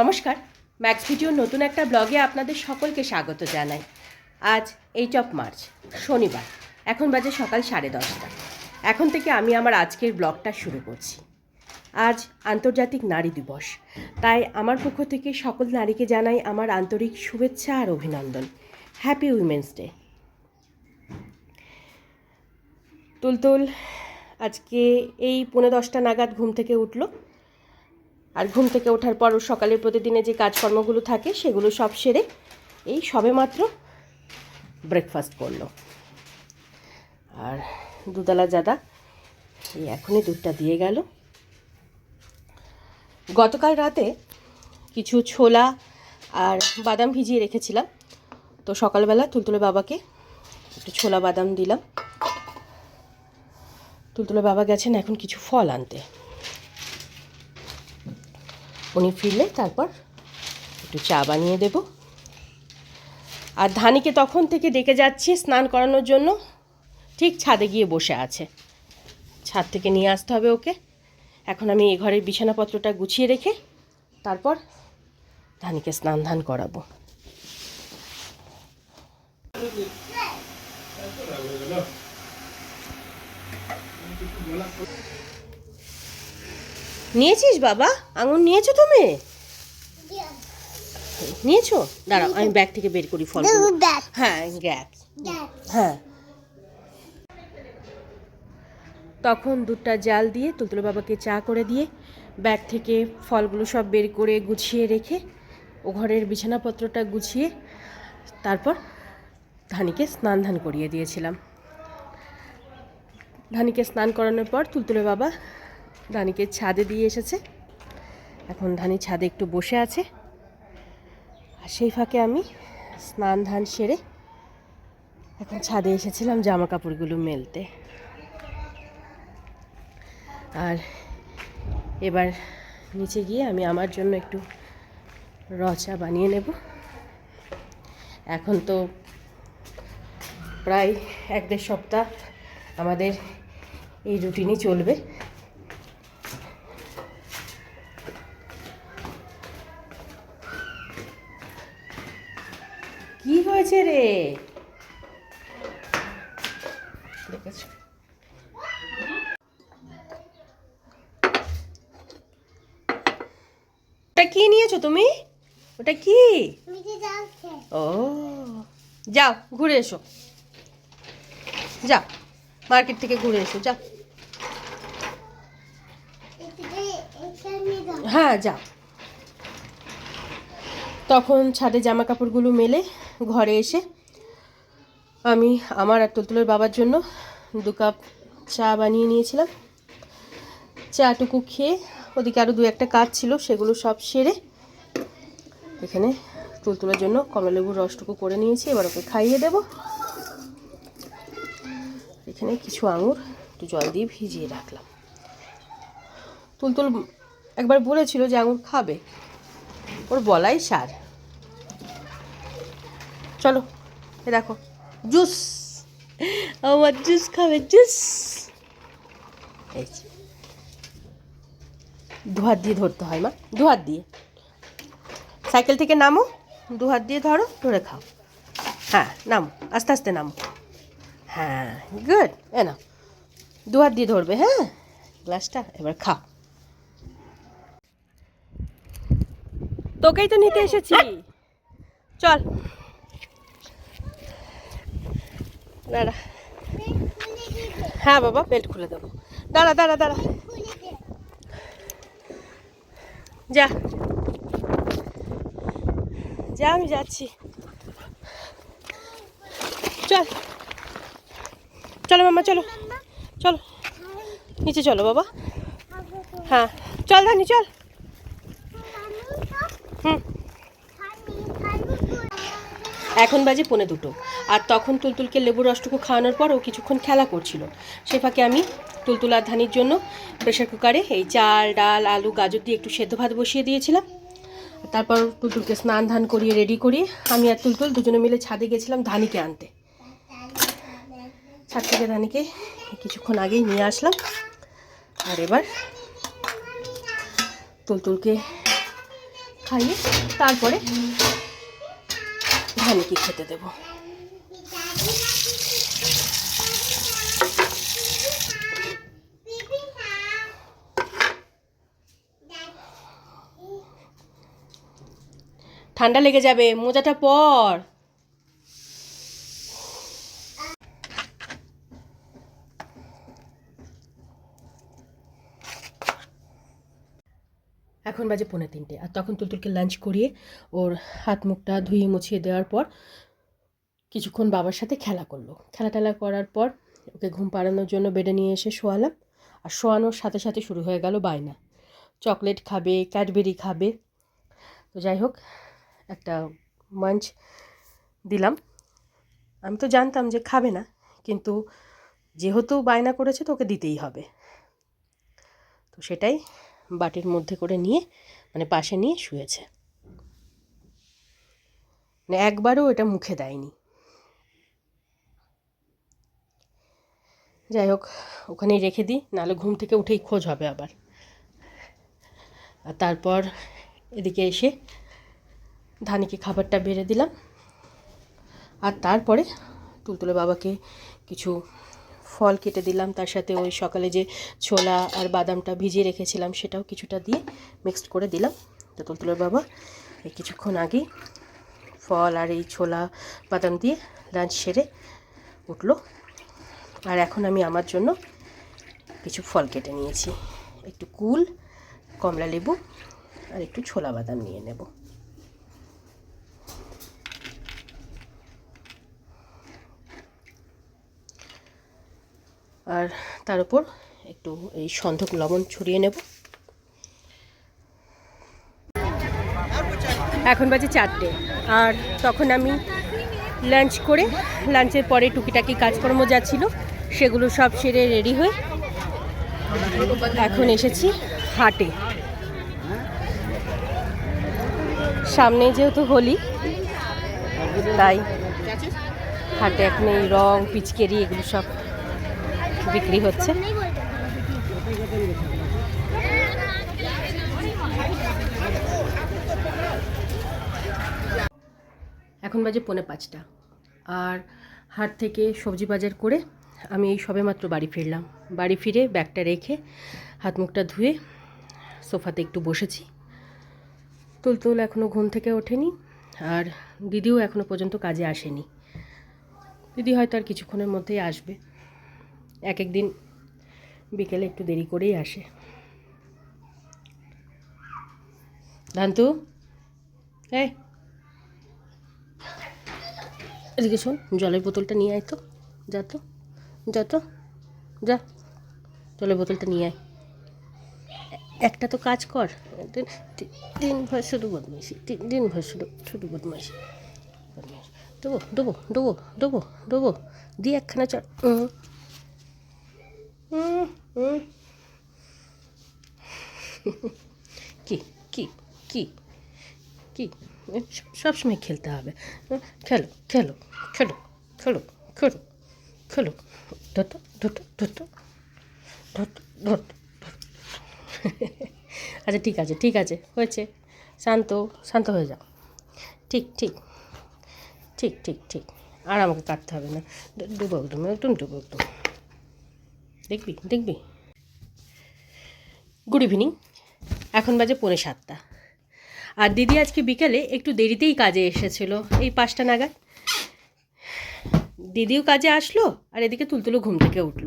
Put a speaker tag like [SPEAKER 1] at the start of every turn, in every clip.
[SPEAKER 1] নমস্কার। ম্যাক্স ভিডিওর নতুন একটা ব্লগে আপনাদের সকলকে স্বাগত জানাই। আজ এইট অফ মার্চ শনিবার। এখন বাজে সকাল সাড়ে দশটা। এখন থেকে আমি আমার আজকের ব্লগটা শুরু করছি। আজ আন্তর্জাতিক নারী দিবস। তাই আমার পক্ষ থেকে সকল নারীকে জানাই আমার আন্তরিক শুভেচ্ছা আর অভিনন্দন। হ্যাপি উইমেন্স ডে তুলতুল, আজকে এই পৌনে দশটা নাগাদ ঘুম থেকে উঠল। আর ঘুম থেকে ওঠার পর সকালের প্রতিদিনে যে কাজকর্মগুলো থাকে, সেগুলো সব সেরে এই সবেমাত্র ব্রেকফাস্ট করল। আর দুধালা জাদা এই এখনই দুধটা দিয়ে গেল। গতকাল রাতে কিছু ছোলা আর বাদাম ভিজিয়ে রেখেছিলাম। তো সকালবেলা তুলতুলে বাবাকে একটু ছোলা বাদাম দিলাম। তুলতুলে বাবা গেছেন এখন কিছু ফল আনতে। উনি ফিরলে তারপর একটু চা বানিয়ে দেব। আর ধানিকে তখন থেকে ডেকে যাচ্ছি স্নান করানোর জন্য। ঠিক ছাদে গিয়ে বসে আছে। ছাদ থেকে নিয়ে আসতে হবে ওকে। এখন আমি এ ঘরের বিছানাপত্রটা গুছিয়ে রেখে তারপর ধানিকে স্নান ধান করাবো। নিয়েছিস বাবা? আঙুর নিয়েছো তুমি? নিয়েছো? দাঁড়াও আমি ব্যাগ থেকে বের করি ফল হ্যাঁ গ্যাপ হ্যাঁ। তখন দুধটা জাল দিয়ে তুলতুলো বাবাকে চা করে দিয়ে ব্যাগ থেকে ফলগুলো সব বের করে গুছিয়ে রেখে ও ঘরের বিছানাপত্রটা গুছিয়ে তারপর ধানিকে স্নান ধান করিয়ে দিয়েছিলাম। ধানিকে স্নান করানোর পর তুলতুলে বাবা ধানিকে ছাদে দিয়ে এসেছে। এখন ধানি ছাদে একটু বসে আছে। আর সেই ফাঁকে আমি স্নান ধান সেরে এখন ছাদে এসেছিলাম জামা কাপড়গুলো মেলতে। আর এবার নিচে গিয়ে আমি আমার জন্য একটু রচা বানিয়ে নেব। এখন তো প্রায় এক দেড় সপ্তাহ আমাদের এই রুটিনই চলবে কি হয়েছে রে দেখেছ ওটা কি নিয়েছো তুমি ওটা কি ও যাও, ঘুরে এসো। যাও, মার্কেট থেকে ঘুরে এসো, যাও। হ্যাঁ যাও। তখন ছাদে জামা কাপড়গুলো মেলে ঘরে এসে আমি আমার আর তুলতুলের বাবার জন্য দু কাপ চা বানিয়ে নিয়েছিলাম। চাটুকু খেয়ে ওদিকে আরও দু একটা কাজ ছিল, সেগুলো সব সেরে এখানে তুলতুলের জন্য কমলালেবুর রসটুকু করে নিয়েছি, এবার ওকে খাইয়ে দেব। এখানে কিছু আঙুর, একটু জল দিয়ে ভিজিয়ে রাখলাম। তুলতুল একবার বলেছিল যে আঙুর খাবে, ওর বলাই সার। চলো, এ দেখো, জুস, আমার জুস খাবে, জুস। এই যে। দিয়ে ধরতে হয় মা দু হাত দিয়ে। সাইকেল থেকে নামো। দু হাত দিয়ে ধরো ধরে খাও। হ্যাঁ নাম আস্তে আস্তে নামো। হ্যাঁ গুড এ না দু হাত দিয়ে ধরবে হ্যাঁ? গ্লাসটা এবার খাও। তোকেই তো নিতে এসেছি। চল। দাঁড়া। হ্যাঁ বাবা বেল্ট খুলে দেবো। দাঁড়া দাঁড়া দাঁড়া। যা। যা আমি যাচ্ছি। চল। চলো মামা, চলো। চলো। নিচে চলো বাবা। হ্যাঁ। চল ধানি, চল। হুম। এখন বাজে পৌনে দুটো। আর তখন তুলতুলকে লেবুর রসটুকু খাওয়ানোর পর ও কিছুক্ষণ খেলা করছিল। সে ফাঁকে আমি, তুলতুল আর ধানির জন্য প্রেশার কুকারে এই চাল, ডাল, আলু, গাজর দিয়ে একটু সেদ্ধ ভাত বসিয়ে দিয়েছিলাম। তারপর তুলতুলকে স্নান, ধান করিয়ে রেডি করি। আমি আর তুলতুল দুজনে মিলে ছাদে গেছিলাম ধানিকে আনতে। ছাদ থেকে ধানিকে কিছুক্ষণ আগেই নিয়ে আসলাম। আর এবার তুলতুলকে খাইয়ে তারপরে ধানিকে খেতে দেবো। ঠান্ডা লেগে যাবে, মোজাটা পর। এখন বাজে পৌনে তিনটে, আর তখন তুলতুলকে লাঞ্চ করিয়ে ওর হাত মুখটা ধুয়ে মুছিয়ে দেওয়ার পর কিছুক্ষণ বাবার সাথে খেলা করল। খেলা টেলা করার পর ওকে ঘুম পাড়ানোর জন্য বেডে নিয়ে এসে শোয়ালাম, আর শোয়ানোর সাথে সাথে শুরু হয়ে গেল বায়না। চকলেট খাবে, ক্যাডবেরি খাবে। তো যাই হোক একটা মাঞ্চ দিলাম। আমি তো জানতাম যে খাবে না, কিন্তু যেহেতু বায়না করেছে তো ওকে দিতেই হবে। তো সেটাই বাটির মধ্যে করে নিয়ে মানে পাশে নিয়ে শুয়েছে। মানে একবারও এটা মুখে দেয়নি। যাই হোক, ওখানেই রেখে দিই, নাহলে ঘুম থেকে উঠেই খোঁজ হবে আবার। আর তারপর এদিকে এসে ধানিকে খাবারটা বেড়ে দিলাম। আর তারপরে তুলতুলে বাবাকে কিছু ফল কেটে দিলাম। তার সাথে ওই সকালে যে ছোলা আর বাদামটা ভিজিয়ে রেখেছিলাম, সেটাও কিছুটা দিয়ে মিক্সড করে দিলাম। তো তুলতুলের বাবা এই কিছুক্ষণ আগেই ফল আর এই ছোলা, বাদাম দিয়ে লাঞ্চ সেরে উঠল। আর এখন আমি আমার জন্য কিছু ফল কেটে নিয়েছি। একটু কুল, কমলা লেবু আর একটু ছোলা বাদাম নিয়ে নেব। আর তার উপর একটু এই সন্ধক লবণ ছড়িয়ে নেব। এখন বাজে চারটে আর তখন আমি লাঞ্চ করে লাঞ্চের পরে টুকিটাকি কাজকর্ম যা ছিল সেগুলো সব সেরে রেডি হয়ে এখন এসেছি হাটে। সামনে যেহেতু হোলি, তাই হাটে এখন এই রং, পিচকেরি এগুলো সব বিক্রি হচ্ছে। এখন বাজে পৌনে পাঁচটা। আর হাট থেকে সবজি বাজার করে আমি এই সবেমাত্র বাড়ি ফিরলাম। বাড়ি ফিরে ব্যাগটা রেখে হাত মুখটা ধুয়ে সোফাতে একটু বসেছি। তুলতুল এখনও ঘুম থেকে ওঠেনি আর দিদিও এখনও পর্যন্ত কাজে আসেনি। দিদি হয়তো আর কিছুক্ষণের মধ্যেই আসবে। এক এক দিন বিকেলে একটু দেরি করেই আসে। ধান্তু এদিকে শোন, জলের বোতলটা নিয়ে আয় তো। যা তো যা তো, যা। জলের বোতলটা নিয়ে আয়। একটা তো কাজ কর। দিন দিনভর শুধু বদমাইশি দিন দিনভর শুধু শুধু বদমাইশি। দেবো দেবো দেবো দেবো দেবো। দিয়ে একখানা হুম কি কি কি কি? সবসময় খেলতে হবে। খেলো খেলো খেলো খেলো খেলো খেলো। ধরতো ধরতো ধরতো ধরতো ধরতো আচ্ছা ঠিক আছে ঠিক আছে, হয়েছে। শান্ত শান্ত হয়ে যাও। ঠিক ঠিক ঠিক ঠিক ঠিক। আর আমাকে কাটতে হবে না। ডুবো একদম একদম ডুবো একদম দেখবি দেখবি? গুড ইভিনিং এখন বাজে পৌনে সাতটা। আর দিদি আজকে বিকেলে একটু দেরিতেই কাজে এসেছিল, এই পাঁচটা নাগাদ। দিদিও কাজে আসলো, আর এদিকে তুলতুলো ঘুম থেকে উঠল।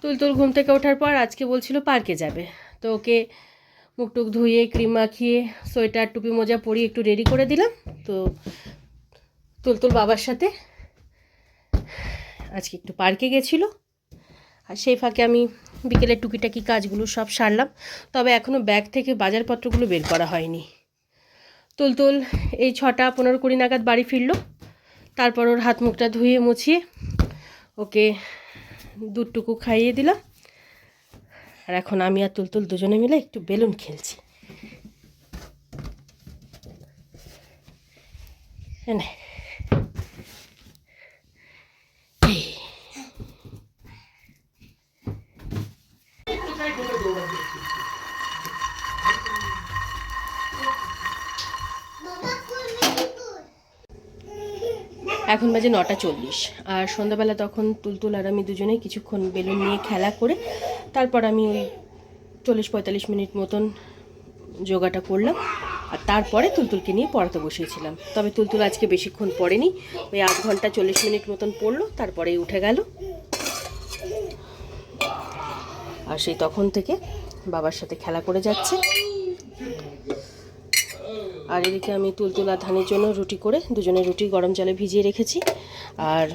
[SPEAKER 1] তুলতুল ঘুম থেকে ওঠার পর আজকে বলছিল পার্কে যাবে। তো ওকে মুখ টুক ধুয়ে, ক্রিম মাখিয়ে, সোয়েটার, টুপি মোজা পরিয়ে একটু রেডি করে দিলাম। তো তুলতুল বাবার সাথে আজকে একটু পার্কে গেছিল। আর সেই ফাঁকে আমি বিকেলে টুকিটাকি কাজগুলো সব সারলাম। তবে এখনও ব্যাগ থেকে বাজারপত্রগুলো বের করা হয়নি। তুলতুল এই ছটা পনেরো কুড়ি নাগাদ বাড়ি ফিরল। তারপর ওর হাত মুখটা ধুয়ে মুছিয়ে ওকে দুধটুকু খাইয়ে দিলাম। আর এখন আমি আর তুলতুল দুজনে মিলে একটু বেলুন খেলছি। নে এখন বাজে নটা চল্লিশ। আর সন্ধ্যাবেলা তখন তুলতুল আর আমি দুজনেই কিছুক্ষণ বেলুন নিয়ে খেলা করে তারপর আমি ওই চল্লিশ পঁয়তাল্লিশ মিনিট মতন যোগাটা করলাম। আর তারপরে তুলতুলকে নিয়ে পড়াতে বসিয়েছিলাম। তবে তুলতুল আজকে বেশিক্ষণ পড়েনি। ওই আধ ঘণ্টা চল্লিশ মিনিট মতন পড়ল, তারপরেই উঠে গেল। আর সেই তখন থেকে বাবার সাথে খেলা করে যাচ্ছে। আর এদিকে আমি তুলতুল ধানের জন্য রুটি করে দুজনের রুটি গরম জলে ভিজিয়ে রেখেছি। আর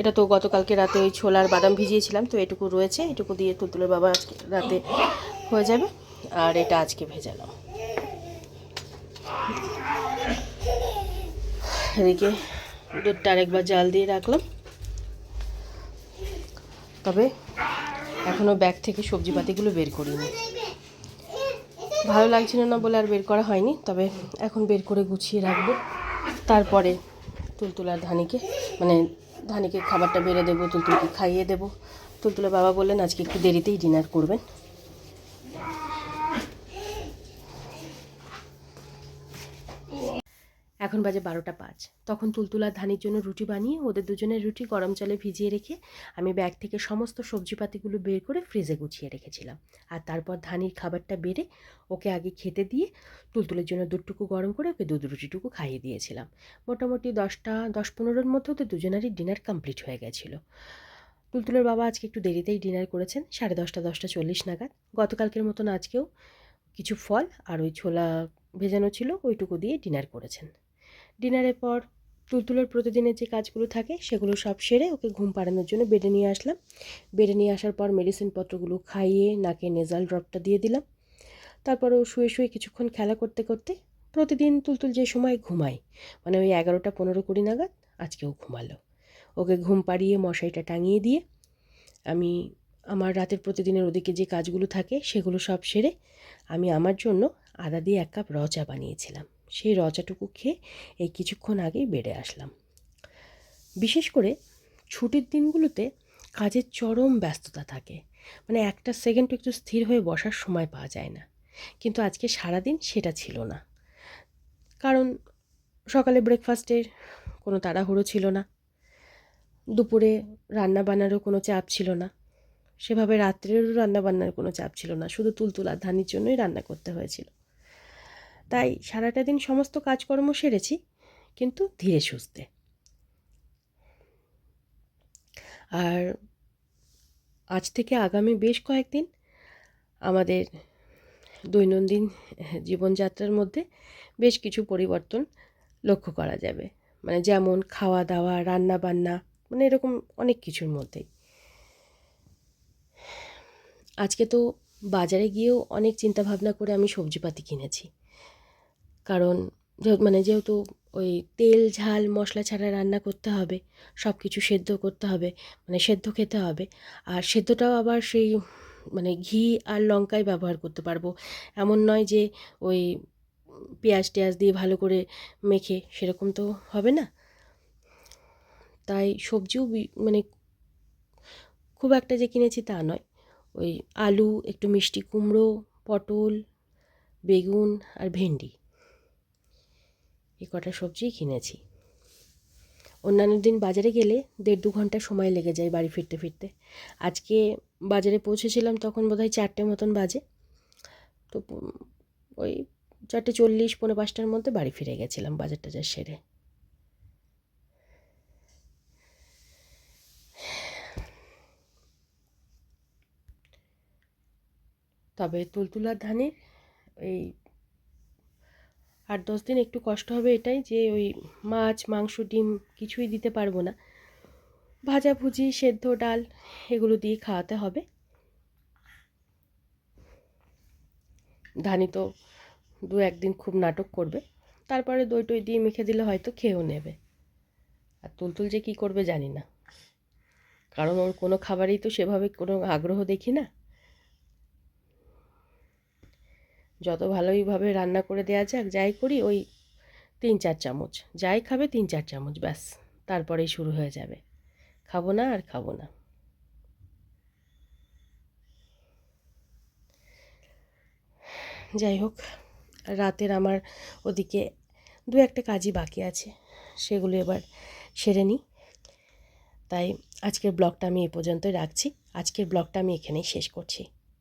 [SPEAKER 1] এটা তো গতকালকে রাতে ওই ছোলার বাদাম ভিজিয়েছিলাম, তো এটুকু রয়েছে। এটুকু দিয়ে তুলতুলের বাবা আজকে রাতে হয়ে যাবে। আর এটা আজকে ভেজালাম। এদিকে দুধটা আরেকবার জাল দিয়ে রাখলাম। তবে এখনও ব্যাগ থেকে সবজিপাতিগুলো বের করিনি। ভালো লাগছিল না বলে আর বের করা হয়নি, তবে এখন বের করে গুছিয়ে রাখব। তারপরে তুলতুলার ধানিকে মানে ধানিকে খাবারটা বেড়ে দেবো, তুলতুলকে খাইয়ে দেবো। তুলতুলা বাবা বললেন, আজকে একটু দেরিতেই ডিনার করবেন। এখন বাজে বারোটা পাঁচ। তখন তুলতুলার ধানির জন্য রুটি বানিয়ে ওদের দুজনের রুটি গরম জলে ভিজিয়ে রেখে আমি ব্যাগ থেকে সমস্ত সবজিপাতিগুলো বের করে ফ্রিজে গুছিয়ে রেখেছিলাম। আর তারপর ধানির খাবারটা বেড়ে ওকে আগে খেতে দিয়ে তুলতুলের জন্য দুধটুকু গরম করে ওকে দুধ রুটিটুকু খাইয়ে দিয়েছিলাম। মোটামুটি দশটা, দশ পনেরোর মধ্যে ওদের দুজনেরই ডিনার কমপ্লিট হয়ে গেছিল। তুলতুলের বাবা আজকে একটু দেরিতেই ডিনার করেছেন, সাড়ে দশটা দশটা চল্লিশ নাগাদ। গতকালকের মতন আজকেও কিছু ফল আর ওই ছোলা ভেজানো ছিল, ওইটুকু দিয়ে ডিনার করেছেন। ডিনারের পর তুলতুলের প্রতিদিনের যে কাজগুলো থাকে, সেগুলো সব সেরে ওকে ঘুম পাড়ানোর জন্য বেডে নিয়ে আসলাম। বেডে নিয়ে আসার পর মেডিসিনপত্রগুলো খাইয়ে নাকে নেজাল ড্রপটা দিয়ে দিলাম। তারপর ও শুয়ে শুয়ে কিছুক্ষণ খেলা করতে করতে প্রতিদিন তুলতুল যে সময় ঘুমায় মানে ওই এগারোটা পনেরো কুড়ি নাগাদ আজকেও ঘুমালো। ওকে ঘুম পাড়িয়ে মশারিটা টাঙিয়ে দিয়ে আমি আমার রাতের প্রতিদিনের ওদিকে যে কাজগুলো থাকে, সেগুলো সব সেরে আমি আমার জন্য আদা দিয়ে এক কাপ র চা বানিয়েছিলাম। সেই রজাটুকু খেয়ে এই কিছুক্ষণ আগেই বেড়ে আসলাম। বিশেষ করে ছুটির দিনগুলোতে কাজের চরম ব্যস্ততা থাকে। মানে একটা সেকেন্ড একটু স্থির হয়ে বসার সময় পাওয়া যায় না। কিন্তু আজকে সারাদিন সেটা ছিল না। কারণ সকালে ব্রেকফাস্টের কোনো তাড়াহুড়ো ছিল না। দুপুরে রান্না বান্নারও কোনো চাপ ছিল না। সেভাবে রাত্রেরও রান্না বান্নার কোনো চাপ ছিল না। শুধু তুলতুল আর ধানির জন্যই রান্না করতে হয়েছিল। তাই সারাটা দিন সমস্ত কাজকর্ম সেরেছি, কিন্তু ধীরে সুস্থে। আর আজ থেকে আগামী বেশ কয়েকদিন আমাদের দৈনন্দিন জীবনযাত্রার মধ্যে বেশ কিছু পরিবর্তন লক্ষ্য করা যাবে। মানে যেমন খাওয়া দাওয়া রান্না বান্না মানে এরকম অনেক কিছুর মধ্যেই। আজকে তো বাজারে গিয়েও অনেক চিন্তা ভাবনা করে আমি সবজিপাতি কিনেছি। কারণ মানে যেহেতু ওই তেল, ঝাল, মশলা ছাড়া রান্না করতে হবে সব কিছু সেদ্ধ করতে হবে মানে সেদ্ধ খেতে হবে। আর সেদ্ধটাও আবার সেই মানে ঘি আর লঙ্কাই ব্যবহার করতে পারব। এমন নয় যে ওই পেঁয়াজ টেয়াজ দিয়ে ভালো করে মেখে সেরকম তো হবে না। তাই সবজিও মানে খুব একটা যে কিনেছি তা নয়। ওই আলু, একটু মিষ্টি কুমড়ো, পটল, বেগুন আর ভেন্ডি। এই কটা সবজিই কিনেছি। অন্যান্য দিন বাজারে গেলে দেড় দু ঘণ্টা সময় লেগে যায় বাড়ি ফিরতে ফিরতে। আজকে বাজারে পৌঁছেছিলাম তখন বোধহয় চারটে মতন বাজে। তো ওই চারটে চল্লিশ পনেরো পাঁচটার মধ্যে বাড়ি ফিরে গেছিলাম বাজার টাজার সেরে। তবে তুলতুলার ধানের এই আট দশ দিন একটু কষ্ট হবে এটাই যে ওই মাছ, মাংস, ডিম কিছুই দিতে পারব না। ভাজাভুজি সেদ্ধ ডাল এগুলো দিয়ে খাওয়াতে হবে। ধানি তো দু একদিন খুব নাটক করবে। তারপরে দই টই দিয়ে মেখে দিলে হয়তো খেয়েও নেবে। আর তুলতুল যে কী করবে জানি না। কারণ ওর কোনো খাবারেই তো সেভাবে কোনো আগ্রহ দেখি না। যত ভালোইভাবে রান্না করে দেওয়া যাক, যাই করি ওই তিন চার চামচ। যাই খাবে তিন চার চামচ, ব্যাস, তারপরেই শুরু হয়ে যাবে। খাব না আর খাব না। যাই হোক, রাতের আমার ওদিকে দু একটা কাজই বাকি আছে, সেগুলো এবার সেরে নিই। তাই আজকের ব্লগটা আমি এই পর্যন্তই রাখছি। আজকের ব্লগটা আমি এখানেই শেষ করছি।